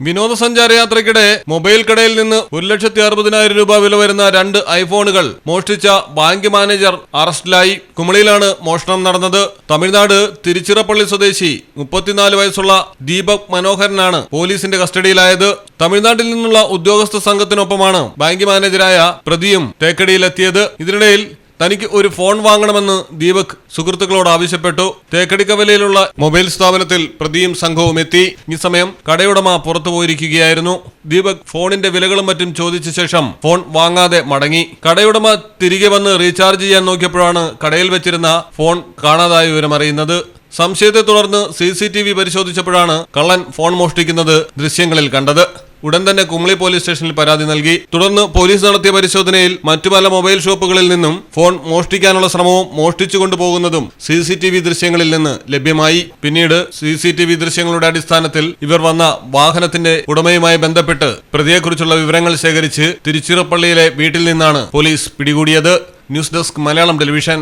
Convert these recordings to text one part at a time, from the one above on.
വിനോദസഞ്ചാര യാത്രയ്ക്കിടെ മൊബൈൽ കടയിൽ നിന്ന് ഒരു ലക്ഷത്തി അറുപതിനായിരം രൂപ വില വരുന്ന രണ്ട് ഐഫോണുകൾ മോഷ്ടിച്ച ബാങ്ക് മാനേജർ അറസ്റ്റിലായി. കുമളിയിലാണ് മോഷണം നടന്നത്. തമിഴ്നാട് തിരുച്ചിറപ്പള്ളി സ്വദേശി മുപ്പത്തിനാല് വയസ്സുള്ള ദീപക് മനോഹരനാണ് പോലീസിന്റെ കസ്റ്റഡിയിലായത്. തമിഴ്നാട്ടിൽ നിന്നുള്ള ഉദ്യോഗസ്ഥ സംഘത്തിനൊപ്പമാണ് ബാങ്ക് മാനേജരായ പ്രതിയും തേക്കടിയിലെത്തിയത്. ഇതിനിടയിൽ തനിക്ക് ഒരു ഫോൺ വാങ്ങണമെന്ന് ദീപക് സുഹൃത്തുക്കളോട് ആവശ്യപ്പെട്ടു. തേക്കടിക്കവലയിലുള്ള മൊബൈൽ സ്ഥാപനത്തിൽ പ്രതിയും സംഘവും എത്തി. ഈ സമയം കടയുടമ പുറത്തു പോയിരിക്കുകയായിരുന്നു. ദീപക് ഫോണിന്റെ വിലകളും മറ്റും ചോദിച്ച ശേഷം ഫോൺ വാങ്ങാതെ മടങ്ങി. കടയുടമ തിരികെ വന്ന് റീചാർജ് ചെയ്യാൻ നോക്കിയപ്പോഴാണ് കടയിൽ വെച്ചിരുന്ന ഫോൺ കാണാതായ വിവരം അറിയുന്നത്. സംശയത്തെ തുടർന്ന് സി പരിശോധിച്ചപ്പോഴാണ് കള്ളൻ ഫോൺ മോഷ്ടിക്കുന്നത് ദൃശ്യങ്ങളിൽ കണ്ടത്. ഉടൻ തന്നെ കുമളി പോലീസ് സ്റ്റേഷനിൽ പരാതി നൽകി. തുടർന്ന് പോലീസ് നടത്തിയ പരിശോധനയിൽ മറ്റു പല മൊബൈൽ ഷോപ്പുകളിൽ നിന്നും ഫോൺ മോഷ്ടിക്കാനുള്ള ശ്രമവും മോഷ്ടിച്ചു കൊണ്ടുപോകുന്നതും സി സി ടി വി ദൃശ്യങ്ങളിൽ നിന്ന് ലഭ്യമായി. പിന്നീട് സി സി ടി വി ദൃശ്യങ്ങളുടെ അടിസ്ഥാനത്തിൽ ഇവർ വന്ന വാഹനത്തിന്റെ ഉടമയുമായി ബന്ധപ്പെട്ട് പ്രതിയെക്കുറിച്ചുള്ള വിവരങ്ങൾ ശേഖരിച്ച് തിരുച്ചിറപ്പള്ളിയിലെ വീട്ടിൽ നിന്നാണ് പോലീസ് പിടികൂടിയത്. News desk Malayalam television.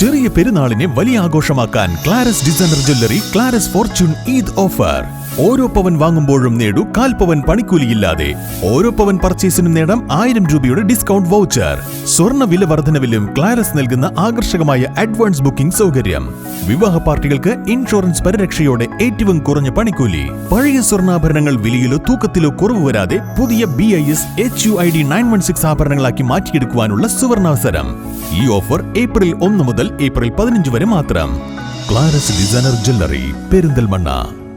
ചെറിയ പെരുന്നാളിനെ വലിയ ആഘോഷമാക്കാൻ Claras designer jewellery Claras fortune Eid offer. ഓരോ പവൻ വാങ്ങുമ്പോഴും നേടൂ കാൽ പവൻ പണിക്കൂലിയില്ലാതെ. ഓരോ പവൻ പർച്ചേസിനും നേടാം ആയിരം രൂപയുടെ ഡിസ്കൗണ്ട് വൗച്ചർ. സ്വർണ വില വർധനവിലും ക്ലാരസ് നൽകുന്ന ആകർഷകമായ അഡ്വാൻസ് ബുക്കിംഗ് സൗകര്യം. വിവാഹ പാർട്ടികൾക്ക് ഇൻഷുറൻസ് പരിരക്ഷയോടെ ഏറ്റവും കുറഞ്ഞ പണിക്കൂലി. പഴയ സ്വർണാഭരണങ്ങൾ വിലയിലോ തൂക്കത്തിലോ കുറവ് വരാതെ പുതിയ B I S H U I D nine one six ആഭരണങ്ങളാക്കി മാറ്റിയെടുക്കുവാനുള്ള സുവർണാവസരം. ഈ ഓഫർ ഏപ്രിൽ ഒന്ന് മുതൽ ഏപ്രിൽ പതിനഞ്ച് വരെ മാത്രം. Claras designer jewellery Perinthalmanna.